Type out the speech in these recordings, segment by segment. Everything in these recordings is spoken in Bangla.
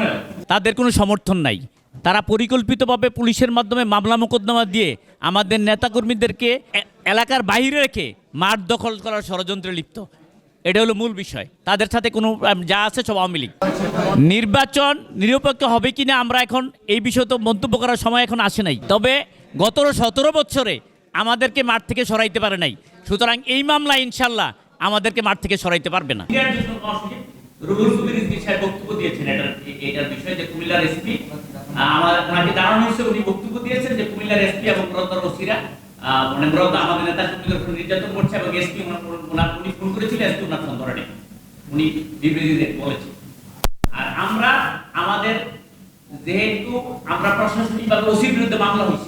হ্যাঁ? তাদের কোনো সমর্থন নাই। তারা পরিকল্পিতভাবে পুলিশের মাধ্যমে মামলা মোকদ্দমা দিয়ে আমাদের নেতাকর্মীদেরকে এলাকার বাইরে রেখে মাঠ দখল করার ষড়যন্ত্রে লিপ্ত। এটা হলো মূল বিষয়। তাদের সাথে কোনো যা আছে সব আওয়ামী লীগ। নির্বাচন নিরপেক্ষ হবে কিনা আমরা এখন এই বিষয়ে তো মন্তব্য করার সময় এখন আসে নাই। তবে গত সতেরো বছরে আমাদেরকে মাঠ থেকে সরাইতে পারে নাই। সুতরাং এই মামলা ইনশাল্লাহ আমাদেরকে মাঠ থেকে সরাইতে পারবে না। আমার আমাদের যেহেতু আমরা ওসির বিরুদ্ধে মামলা হয়েছে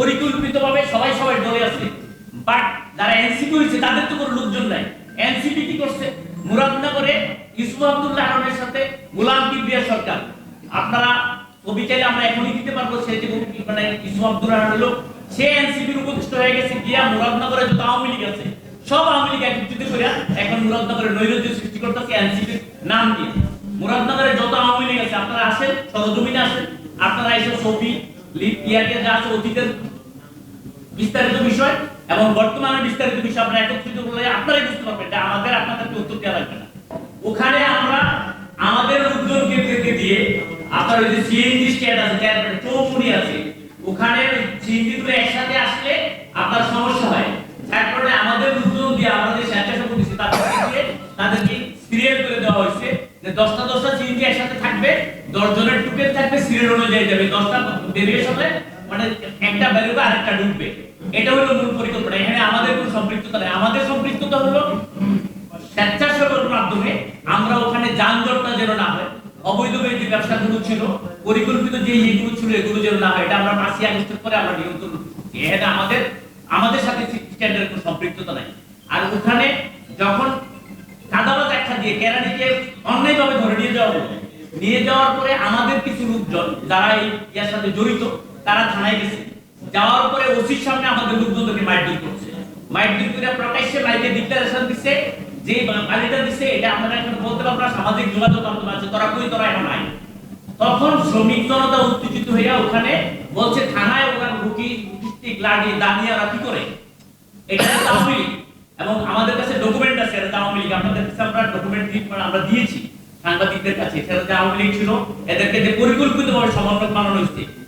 পরিকল্পিতভাবে সবাই সবাই দলে আছে। বাট যারা এনসিপি হয়েছে, তাদের তো কোনো লোকজন নাই। এনসিপি কি করছে? মুরাদনগরে ইসু আব্দুল্লাহ আলমের সাথে গোলাম কিবরিয়া সরকার। আপনারা কবি চাইলে আমরা এখনই দিতে পারব, সে যে মানে ইসু আব্দুল রহমান হলো সে এনসিপির উপদিষ্ট হয়ে গেছে, গিয়া মুরাদনগরে যত আওয়ামী লীগ আছে, সব আওয়ামী লীগ একত্রিত করে এখন মুরাদনগরে নৈরাজ্য সৃষ্টি করতেছে এনসিপির নাম দিয়ে। মুরাদনগরে যত আওয়ামী লীগ আছে, আপনারা আসেন, সরজমিনে আসেন, আপনারা এইসব ছবি বিস্তারিত বিষয় এবং বর্তমানে বিস্তারিত বিষয় আমরা একত্রিত করলে আপনারাই বুঝতে পারবেন এটা আমাদের, আপনাদেরকে উত্তর দেওয়া লাগবে না। ওখানে আমরা আমাদের লোকজনকে থেকে দিয়ে, আপনার ওই যে সিএনজি স্ট্যান্ড আছে তারপরে চৌমুনি আছে, ওখানে সিএনজি গুলো একসাথে আসলে আপনার সমস্যা হয়। যার কারণে আমাদের লোকজন দিয়ে আমাদের স্বেচ্ছাসেবক দিচ্ছে তাদেরকে সিরিয়াল করে দেওয়া হয়েছে যে দশটা দশটা সিএনজি একসাথে থাকবে দশ জনের টুকেন থাকবে, সিরিয়াল অনুযায়ী যাবে। দশটা বেরিয়ে আসলে মানে একটা বেরোবে, আরেকটা ঢুকবে এটা হলো মূল পরিকল্পনা। এখানে আমাদের কোনো সম্পৃক্ততা নেই। আমাদের সম্পৃক্ততা হলো স্বেচ্ছাসেবকের মাধ্যমে আমরা ওখানে যানজটটা যেন না হয় অবৈধভাবে যে ব্যবসাগুলো ছিল, পরিকল্পিত যে ইয়েগুলো ছিল, এগুলো যেন না হয়, এটা আমরা পাঁচই আগস্টের পরে আমরা নিয়ন্ত্রণ এখানে আমাদের আমাদের সাথে স্ট্যান্ডার্ড কোনো সম্পৃক্ততা নাই। আর ওখানে যখন কাদাবাজ একটা দিয়ে, কেরানিকে অন্যায়ভাবে ধরে নিয়ে যাওয়া হলো নিয়ে যাওয়ার পরে আমাদের কিছু লোকজন যারা ইয়ার সাথে জড়িত, তারা থানায় গেছে। যাওয়ার পরে ওসির সামনে আমাদের লোকজনদেরকে মাইন্ডিং করছে। মাইন্ডিং করে প্রকাশ্যে মাইকে ডিক্লারেশন দিচ্ছে যে গালিটা দিচ্ছে এটা আমরা এখন বলতে পারব না, সামাজিক যোগাযোগ মাধ্যম আছে, তোরা কই, তোরা এখন নাই তখন শ্রমিক জনতা উত্তেজিত হইয়া ওখানে বলছে, থানায় ওরা ঢুকি স্টিক লাঠি দাঁড়িয়ে ওরা কি করে? এটা আওয়ামী এবং আমাদের কাছে ডকুমেন্ট আছে, এটা আওয়ামী লীগ। আপনাদের কাছে আমরা ডকুমেন্ট আমরা দিয়েছি। সাংবাদিকদের কাছে সেটা যে আওয়ামী লীগ ছিল এদেরকে যে পরিকল্পিতভাবে সমর্থক বানানো হয়েছে